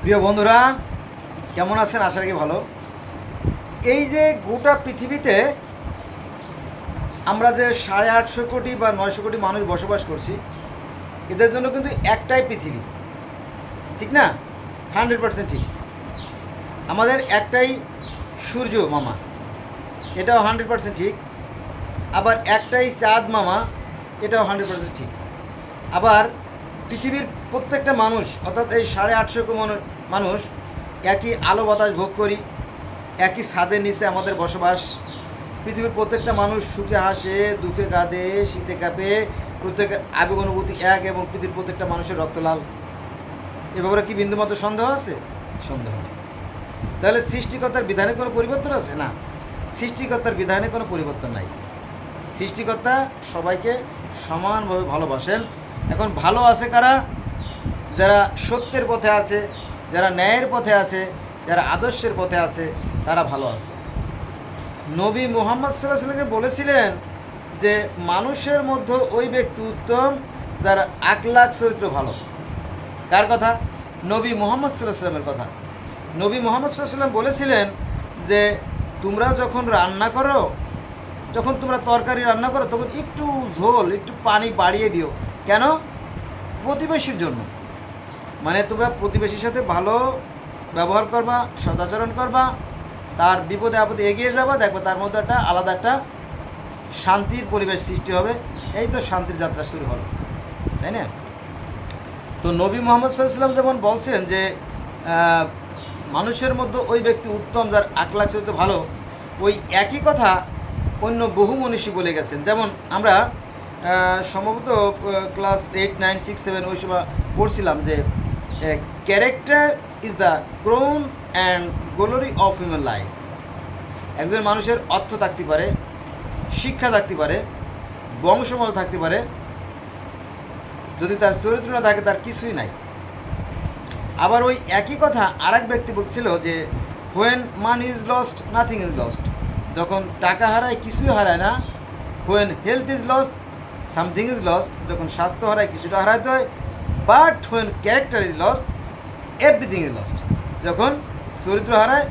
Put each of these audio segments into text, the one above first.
প্রিয় বন্ধুরা, কেমন আছেন? আশা রাখি ভালো। এই যে গোটা পৃথিবীতে আমরা যে সাড়ে আটশো কোটি বা নয়শো কোটি মানুষ বসবাস করছি, এদের জন্য কিন্তু একটাই পৃথিবী। ঠিক না? হান্ড্রেড পার্সেন্ট ঠিক। আমাদের একটাই সূর্য মামা। এটাও হান্ড্রেড পার্সেন্ট ঠিক। আবার একটাই চাঁদ মামা, এটাও হান্ড্রেড পার্সেন্ট ঠিক। আবার পৃথিবীর প্রত্যেকটা মানুষ অর্থাৎ এই সাড়ে আটশো মানুষ মানুষ একই আলো বাতাস ভোগ করি একই ছাদের নিচে আমাদের বসবাস। পৃথিবীর প্রত্যেকটা মানুষ সুখে হাসে দুঃখে কাঁদে শীতে কাঁপে প্রত্যেকের আবেগ অনুভূতি এক এবং পৃথিবীর প্রত্যেকটা মানুষের রক্ত লাল। এ ব্যাপারে কি বিন্দুমাত্র সন্দেহ আছে? সন্দেহ নেই। তাহলে সৃষ্টিকর্তার বিধানে কোনো পরিবর্তন আছে? না। সৃষ্টিকর্তার বিধানে কোনো পরিবর্তন নাই। সৃষ্টিকর্তা সবাইকে সমানভাবে ভালোবাসেন এখন ভালো আছে কারা? যারা সত্যের পথে আছে, যারা ন্যায়ের পথে আছে, যারা আদর্শের পথে আছে, তারা ভালো আছে। নবী মোহাম্মদ সাল্লাহ সাল্লামকে বলেছিলেন যে, মানুষের মধ্যে ওই ব্যক্তি উত্তম, যার আকলাক চরিত্র ভালো। কার কথা? নবী মোহাম্মদ সাল্লাহ সাল্লামের কথা। নবী মোহাম্মদ সাল্লাম বলেছিলেন যে, তোমরা যখন রান্না করো, যখন তোমরা তরকারি রান্না করো, তখন একটু ঝোল, একটু পানি বাড়িয়ে দিও। কেন? প্রতিবেশীর জন্য। মানে তোমরা প্রতিবেশীর সাথে ভালো ব্যবহার করবা, সদাচরণ করবা, তার বিপদে আপদে এগিয়ে যাবা, দেখবা তার মধ্যে একটা আলাদা একটা শান্তির পরিবেশ সৃষ্টি হবে। এই তো শান্তির যাত্রা শুরু হলো, তাই না? তো নবী মোহাম্মদ সাল্লাম যেমন বলছেন যে মানুষের মধ্যে ওই ব্যক্তি উত্তম যার আকলা চরিত্র ভালো, ওই একই কথা অন্য বহু মনীষী বলে গেছেন। যেমন আমরা সম্ভবত class eight nine six seven ওই সময় পড়ছিলাম যে character is the crown and glory of human life একজন মানুষের অর্থ থাকতে পারে, শিক্ষা থাকতে পারে, বংশমল থাকতে পারে, যদি তার চরিত্র না থাকে তার কিছুই নাই। আবার ওই একই কথা আরেক ব্যক্তি বলছিল যে when money is lost nothing is lost যখন টাকা হারায়, কিছুই হারায় না। When health is lost something is lost, যখন স্বাস্থ্য হারায় কিছুটা হারাইতে হয়, but when character is lost everything is lost যখন চরিত্র হারায়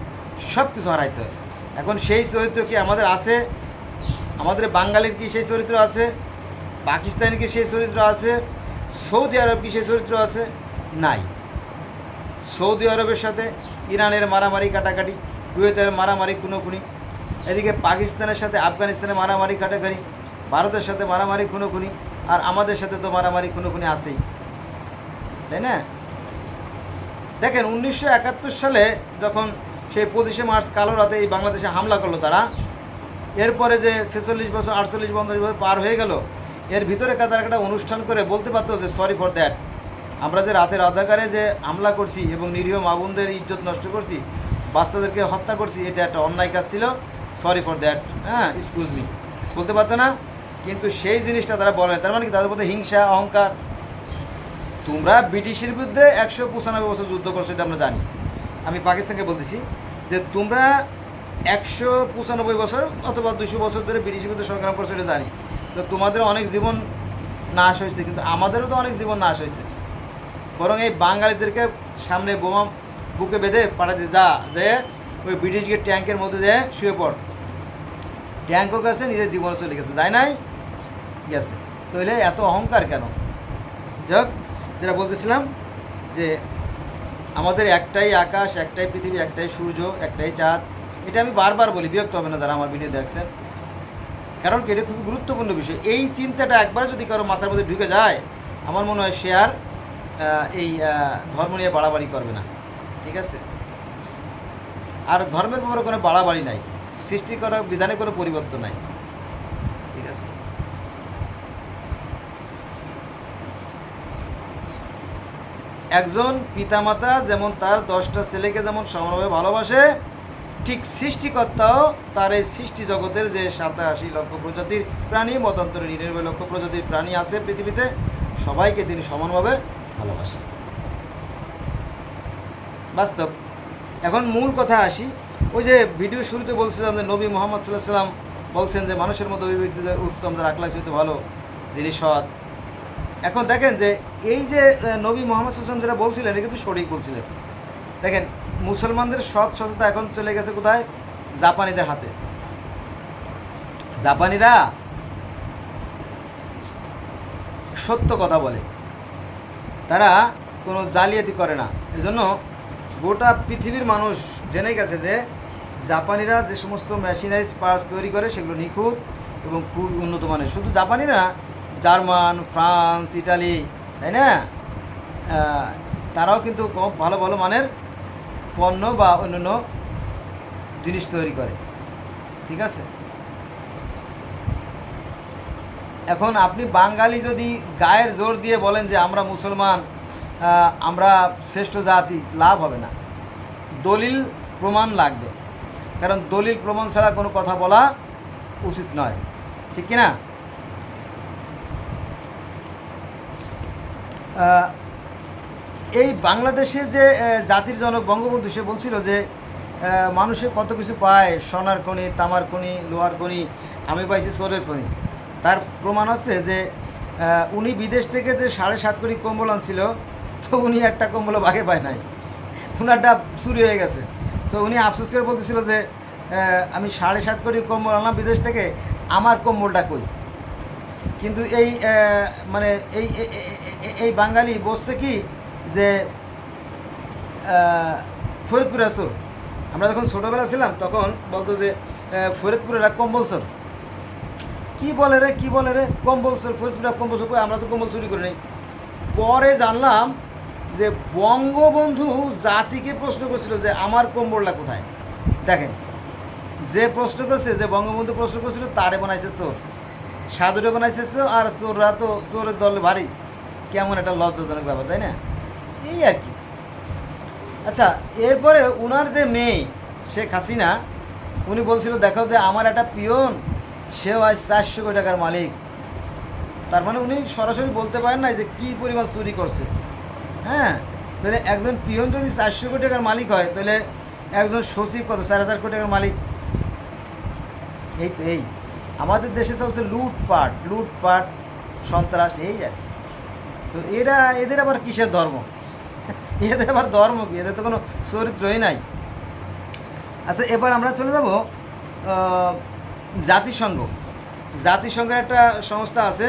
সব কিছু হারাইতে হয়। এখন সেই চরিত্র কি আমাদের আছে? আমাদের বাঙালির কি সেই চরিত্র আছে? পাকিস্তানের কি সেই চরিত্র আছে? সৌদি আরব কি সেই চরিত্র আছে? নাই। সৌদি আরবের সাথে ইরানের মারামারি কাটাকাটি, কুয়েতের মারামারি খুনোখুনি, এদিকে পাকিস্তানের সাথে আফগানিস্তানের মারামারি কাটাকাটি ভারতের সাথে মারামারি খুনোখুনি, আর আমাদের সাথে তো মারামারি খুনোখুনি আছেই। তাই না? দেখেন, উনিশশো একাত্তর সালে যখন সেই পঁচিশে মার্চ কালো রাতে এই বাংলাদেশে হামলা করল তারা, এরপরে যে ছেচল্লিশ বছর, আটচল্লিশ পঞ্চাশ বছর পার হয়ে গেল, এর ভিতরে তারা একটা অনুষ্ঠান করে বলতে পারতো যে সরি ফর দ্যাট আমরা যে রাতের অন্ধকারে যে হামলা করছি এবং নিরীহ মাবুনদের ইজ্জত নষ্ট করছি, বাচ্চাদেরকে হত্যা করছি, এটা একটা অন্যায় কাজ ছিল। সরি ফর দ্যাট হ্যাঁ এক্সকিউজ মি বলতে পারতো না? কিন্তু সেই জিনিসটা তারা বলে না। তার মানে কি? তাদের মধ্যে হিংসা, অহংকার। তোমরা ব্রিটিশের বিরুদ্ধে একশো পঁচানব্বই বছর যুদ্ধ করছ এটা আমরা জানি। আমি পাকিস্তানকে বলতেছি যে তোমরা একশো পঁচানব্বই বছর অথবা দুশো বছর ধরে ব্রিটিশের বিরুদ্ধে সংগ্রাম করছ এটা জানি। তো তোমাদের অনেক জীবন নাশ হয়েছে, কিন্তু আমাদেরও তো অনেক জীবন নাশ হয়েছে। বরং এই বাঙালিদেরকে সামনে বোমা বুকে বেঁধে পাঠাতে যা, যে ওই ব্রিটিশকে ট্যাঙ্কের মধ্যে যে শুয়ে পড়। ট্যাঙ্কও গেছে, নিজের জীবনে চলে গেছে। যায় নাই? গেছে। তাহলে এত অহংকার কেন? যাই যেটা বলতেছিলাম যে আমাদের একটাই আকাশ, একটাই পৃথিবী, একটাই সূর্য, একটাই চাঁদ, এটা আমি বারবার বলি, বিরক্ত হবে না যারা আমার ভিডিও দেখছেন। কারণ এটা খুব গুরুত্বপূর্ণ বিষয়। এই চিন্তাটা একবার যদি কারও মাথার মধ্যে ঢুকে যায়, আমার মনে হয় সে আর এই ধর্ম নিয়ে বাড়াবাড়ি করবে না। ঠিক আছে? আর ধর্মের ব্যাপারে কোনো বাড়াবাড়ি নাই। সৃষ্টি করার, বিধানে কোনো পরিবর্তন নাই। একজন পিতামাতা যেমন তার দশটা ছেলেকে যেমন সমানভাবে ভালোবাসে, ঠিক সৃষ্টিকর্তাও তার এই সৃষ্টি জগতের যে সাতাশি লক্ষ প্রজাতির প্রাণী, মতান্তরে নিরানব্বই লক্ষ প্রজাতির প্রাণী আছে পৃথিবীতে, সবাইকে তিনি সমানভাবে ভালোবাসেন। বাস্তব। এখন মূল কথা আসি। ওই যে ভিডিও শুরুতে বলছিলাম যে নবী মোহাম্মদ সাল্লাহ সাল্লাম বলছেন যে মানুষের মতো ওই ব্যক্তিদের উত্তম, তার আকলা ভালো, যিনি সৎ এখন দেখেন যে এই যে নবী মোহাম্মদ সাল্লাম যেটা বলছিলেন, এটা কিন্তু সঠিক বলছিলেন। দেখেন, মুসলমানদের সৎ সততা এখন চলে গেছে কোথায়? জাপানিদের হাতে। জাপানিরা সত্য কথা বলে। তারা কোনো জালিয়াতি করে না। এজন্য গোটা পৃথিবীর মানুষ জেনে গেছে যে জাপানিরা যে সমস্ত মেশিনারিজ পার্টস তৈরি করে, সেগুলো নিখুঁত এবং খুব উন্নত মানের। শুধু জাপানিরা জার্মান, ফ্রান্স, ইটালি, তাই না? তারাও কিন্তু ভালো ভালো মানের পণ্য বা অন্যান্য জিনিস তৈরি করে। ঠিক আছে? এখন আপনি বাঙালি যদি গায়ের জোর দিয়ে বলেন যে আমরা মুসলমান আমরা শ্রেষ্ঠ জাতি, লাভ হবে না। দলিল প্রমাণ লাগবে। কারণ দলিল প্রমাণ ছাড়া কোনো কথা বলা উচিত নয়। ঠিক কি না আহ, এই বাংলাদেশের যে জাতির জনক বঙ্গবন্ধু, সে বলছিল যে মানুষে কত কিছু পায়, সোনার খনি, তামার খনি, লোহার খনি, আমি পাইছি সোরের খনি। তার প্রমাণ আছে যে উনি বিদেশ থেকে যে সাড়ে সাত কোটি কম্বল আনছিল, তো উনি একটা কম্বলও ভাগে পায় নাই। ওনারটা চুরি হয়ে গেছে। তো উনি আফসোস করে বলতেছিল যে আমি সাড়ে সাত কোটি কম্বল আনলাম বিদেশ থেকে, আমার কম্বলটা কই? কিন্তু এই মানে এই বাঙালি বসছে কি যে ফরিদপুর আসর আমরা যখন ছোটোবেলা ছিলাম, তখন বলতো যে ফরিদপুরের এক কম্বল চোর। কি বলে রে, কি বলে রে? কম্বল চোর ফরিদপুরের এক কম্বল চোর কই? আমরা তো কম্বল চুরি করি নাই। পরে জানলাম যে, বঙ্গবন্ধু জাতিকে প্রশ্ন করছিল যে, আমার কম্বলটা কোথায়? দেখেন, যে প্রশ্ন করছে, যে বঙ্গবন্ধু প্রশ্ন করছিল, তারে বানাইছে চোর। সাধুরে বানাইছে চোর, আর চোররা তো চোরের দল ভারী। কেমন একটা লজ্জাজনক ব্যাপার, তাই না? এই আর কি। আচ্ছা এরপরে উনার যে মেয়ে, শেখ হাসিনা, উনি বলছিল, দেখো যে আমার একটা পিয়ন, সেও আজ চারশো কোটি টাকার মালিক। তার মানে উনি সরাসরি বলতে পারেন না যে কী পরিমাণ চুরি করছে। হ্যাঁ? তাহলে একজন পিয়ন যদি চারশো কোটি টাকার মালিক হয়, তাহলে একজন সচিব কত? চার হাজার কোটি টাকার মালিক। এই তো, এই। আমাদের দেশে চলছে লুটপাট লুটপাট, সন্ত্রাস, এই আর কি। তো এরা, এদের আবার কিসের ধর্ম? এদের আবার ধর্ম কি? এদের তো কোনো চরিত্রই নাই। আচ্ছা এবার আমরা চলে যাব জাতিসংঘ। জাতিসংঘের একটা সংস্থা আছে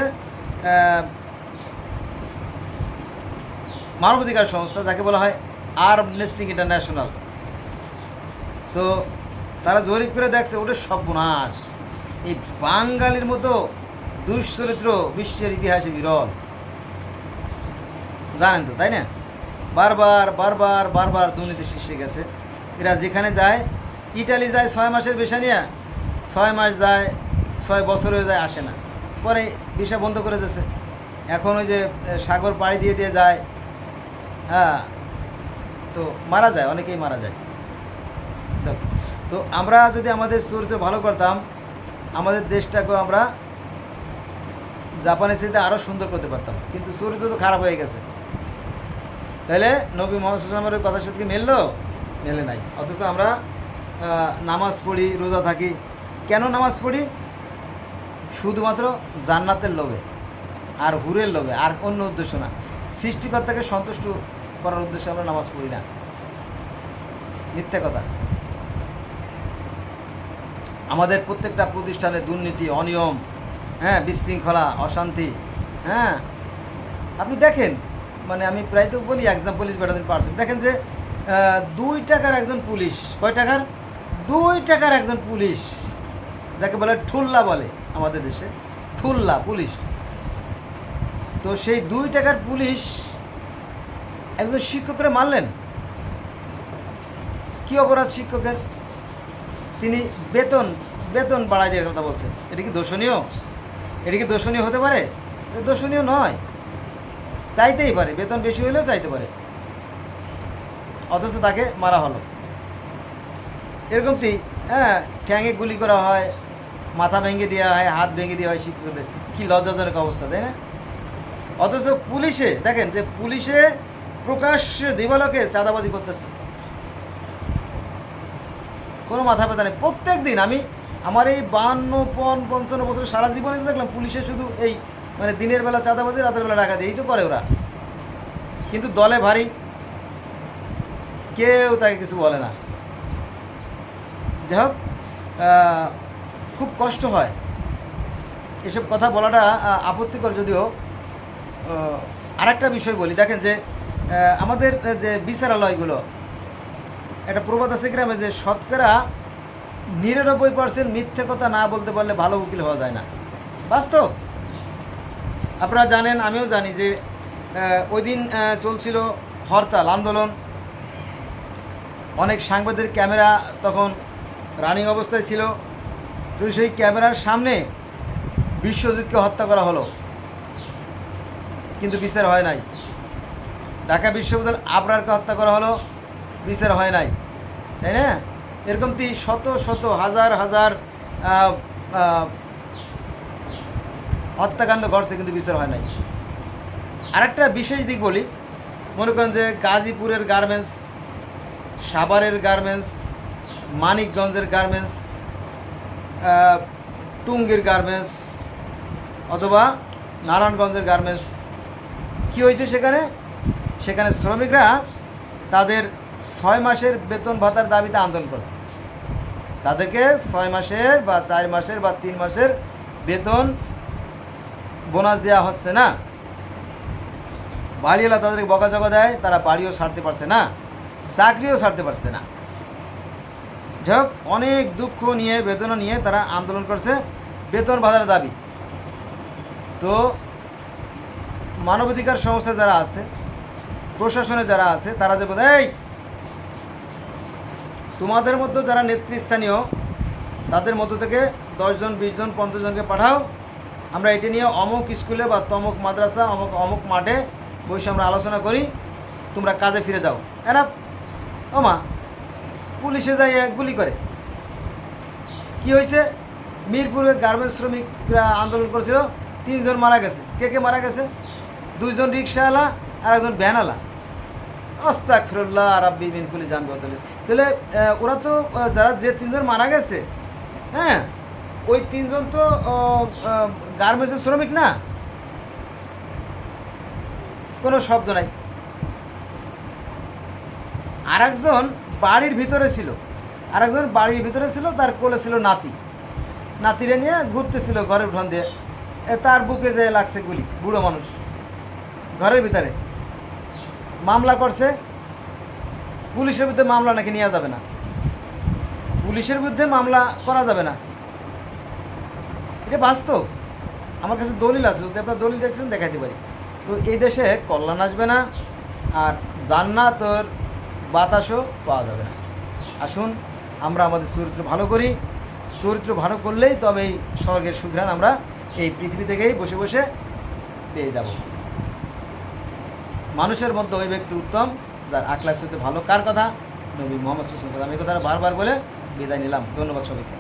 মানবাধিকার সংস্থা, যাকে বলা হয় আর্মনেস্টিং ইন্টারন্যাশনাল তো তারা জরিপ করে দেখছে, ওটা সর্বনাশ। এই বাঙালির মতো দুশ্চরিত্র বিশ্বের ইতিহাসে বিরল। জানেন তো, তাই না? বারবার বারবার বারবার দুর্নীতি শীর্ষে গেছে। এরা যেখানে যায়, ইটালি যায় ছয় মাসের ভিসা নিয়ে, ছয় মাস যায়, ছয় বছর হয়ে যায়, আসে না। পরে ভিসা বন্ধ করে দিয়েছে। এখন ওই যে সাগর পাড়ি দিয়ে দিয়ে যায় হ্যাঁ তো মারা যায়, অনেকেই মারা যায়। তো আমরা যদি আমাদের চরিত্র ভালো করতাম, আমাদের দেশটাকেও আমরা জাপানের সাথে আরও সুন্দর করতে পারতাম। কিন্তু চরিত্র তো খারাপ হয়ে গেছে। তাহলে নবী মোহাম্মদ কথার সাথে মেললো? মেলে নাই। অথচ আমরা নামাজ পড়ি, রোজা থাকি। কেন নামাজ পড়ি? শুধুমাত্র জান্নাতের লোভে আর হুরের লোভে আর অন্য উদ্দেশ্য না। সৃষ্টিকর্তাকে সন্তুষ্ট করার উদ্দেশ্যে আমরা নামাজ পড়ি না। মিথ্যা কথা। আমাদের প্রত্যেকটা প্রতিষ্ঠানে দুর্নীতি, অনিয়ম হ্যাঁ বিশৃঙ্খলা, অশান্তি হ্যাঁ আপনি দেখেন মানে আমি প্রায় তো বলি example police better than percent. দেখেন যে দুই টাকার একজন পুলিশ। কয় টাকার? দুই টাকার একজন পুলিশ। যাকে বলে ঠুল্লা বলে আমাদের দেশে। ঠুল্লা পুলিশ। তো সেই দুই টাকার পুলিশ একজন শিক্ষকরা মারলেন। কি অপরাধ শিক্ষকের? তিনি বেতন বেতন বাড়াই দেওয়ার কথা বলছেন। এটা কি দর্শনীয় এটা কি দর্শনীয় হতে পারে? দর্শনীয় নয়। চাইতেই পারে, বেতন বেশি হলেও চাইতে পারে। অথচ তাকে মারা হলো। এরকমটি হ্যাঁ ঠ্যাঙে গুলি করা হয়, মাথা ভেঙে দেওয়া হয়, হাত ভেঙে দেওয়া হয় শিক্ষকদের। কী লজ্জাজনক অবস্থা, তাই না? অথচ পুলিশে, দেখেন যে পুলিশে প্রকাশ্যে দিবালকে চাঁদাবাজি করতেছে। কোনো মাথা ব্যথা নেই। প্রত্যেক দিন আমি আমার এই বান্ন, পন, পঞ্চান্ন বছর সারা জীবনে দেখলাম পুলিশে শুধু এই মানে দিনের বেলা চাঁদাবাজি, রাতের বেলা ডাকাতি, এই তো করে ওরা। কিন্তু দলে ভারী। কেউ তাকে কিছু বলে না। যাই হোক খুব কষ্ট হয়। এসব কথা বলাটা আপত্তিকর যদিও। আর একটা বিষয় বলি, দেখেন যে আমাদের যে বিচারালয়গুলো, একটা প্রবাদ আছে গ্রামে যে শতকরা নিরানব্বই পার্সেন্ট মিথ্যে কথা না বলতে পারলে ভালো উকিল হওয়া যায় না। বাস্তব? আপনারা জানেন, আমিও জানি যে ওই দিন চলছিল হরতাল, আন্দোলন। অনেক সাংবাদিক ক্যামেরা তখন রানিং অবস্থায় ছিল। তো সেই ক্যামেরার সামনে বিশ্বজিৎকে হত্যা করা হলো। কিন্তু বিচার হয় নাই। ঢাকা বিশ্ববিদ্যালয় আবরারকে হত্যা করা হলো। বিচার হয় নাই। তাই না? এরকম শত শত, হাজার হাজার হত্যাকাণ্ড ঘটছে কিন্তু বিচার হয় নাই। আরেকটা বিশেষ দিক বলি, মনে করেন যে গাজীপুরের গার্মেন্টস সাভারের গার্মেন্টস মানিকগঞ্জের গার্মেন্টস টুঙ্গির গার্মেন্টস অথবা নারায়ণগঞ্জের গার্মেন্টস কী হয়েছে সেখানে? সেখানে শ্রমিকরা তাদের ছয় মাসের বেতন ভাতার দাবিতে আন্দোলন করছে। তাদেরকে ছয় মাসের বা চার মাসের বা তিন মাসের বেতন বোনাস দেওয়া হচ্ছে না। বাড়িওয়ালা তাদেরকে বকাঝকা দেয়, তারা বাড়িও সারতে পারছে না, চাকরিও সারতে পারছে না। যাই অনেক দুঃখ নিয়ে বেতন নিয়ে তারা আন্দোলন করছে বেতন ভাতার দাবি। তো মানবাধিকার সংস্থা যারা আছে, প্রশাসনে যারা আছে, তারা যে এই, তোমাদের মধ্যে যারা নেতৃস্থানীয়, তাদের মধ্য থেকে দশজন, বিশজন পঞ্চাশ জনকে পাঠাও আমরা এটি নিয়ে অমুক স্কুলে বা তমুক মাদ্রাসা, অমুক অমুক মাঠে বসে আমরা আলোচনা করি। তোমরা কাজে ফিরে যাও। এরা ও মা, পুলিশে যাই গুলি করে। কি হয়েছে? মিরপুরে গার্মেন্টস শ্রমিকরা আন্দোলন করেছিল, তিনজন মারা গেছে। কে কে মারা গেছে? দুইজন রিক্সাওয়ালা আর একজন ভ্যানওয়ালা। অস্তাক ফিরুল্লাহ আর আব্বি বিন কুলি জানবে তাহলে তাহলে ওরা তো যারা যে তিনজন মারা গেছে হ্যাঁ ওই তিনজন তো গার্মেন্টসের শ্রমিক না? কোনো শব্দ নাই। আর একজন বাড়ির ভিতরে ছিল। আর একজন বাড়ির ভিতরে ছিল, তার কোলে ছিল নাতি। নাতিরে নিয়ে ঘুরতেছিল ঘরের উঠান দিয়ে। তার বুকে যে লাগছে গুলি, বুড়ো মানুষ। ঘরের ভিতরে। মামলা করছে। পুলিশের বিরুদ্ধে মামলা নাকি নেওয়া যাবে না? পুলিশের বিরুদ্ধে মামলা করা যাবে না। এটা বাস্তব। আমার কাছে দলিল আছে, যদি আপনার দলিল দেখছেন, দেখাইতে পারি। তো এই দেশে কল্যাণ আসবে না, আর জান্নাতর বাতাসও পাওয়া যাবে না। আসুন, আমরা আমাদের চরিত্র ভালো করি। চরিত্র ভালো করলেই তবে এই স্বর্গের সুঘ্রাণ আমরা এই পৃথিবী থেকেই বসে বসে পেয়ে যাব। মানুষের মধ্যে ওই ব্যক্তি উত্তম, যার আখলাখ সাথে ভালো। কার কথা? নবী মোহাম্মদ সুসম কথা আমি কথাটা বারবার বলে বিদায় নিলাম। ধন্যবাদ সবাইকে।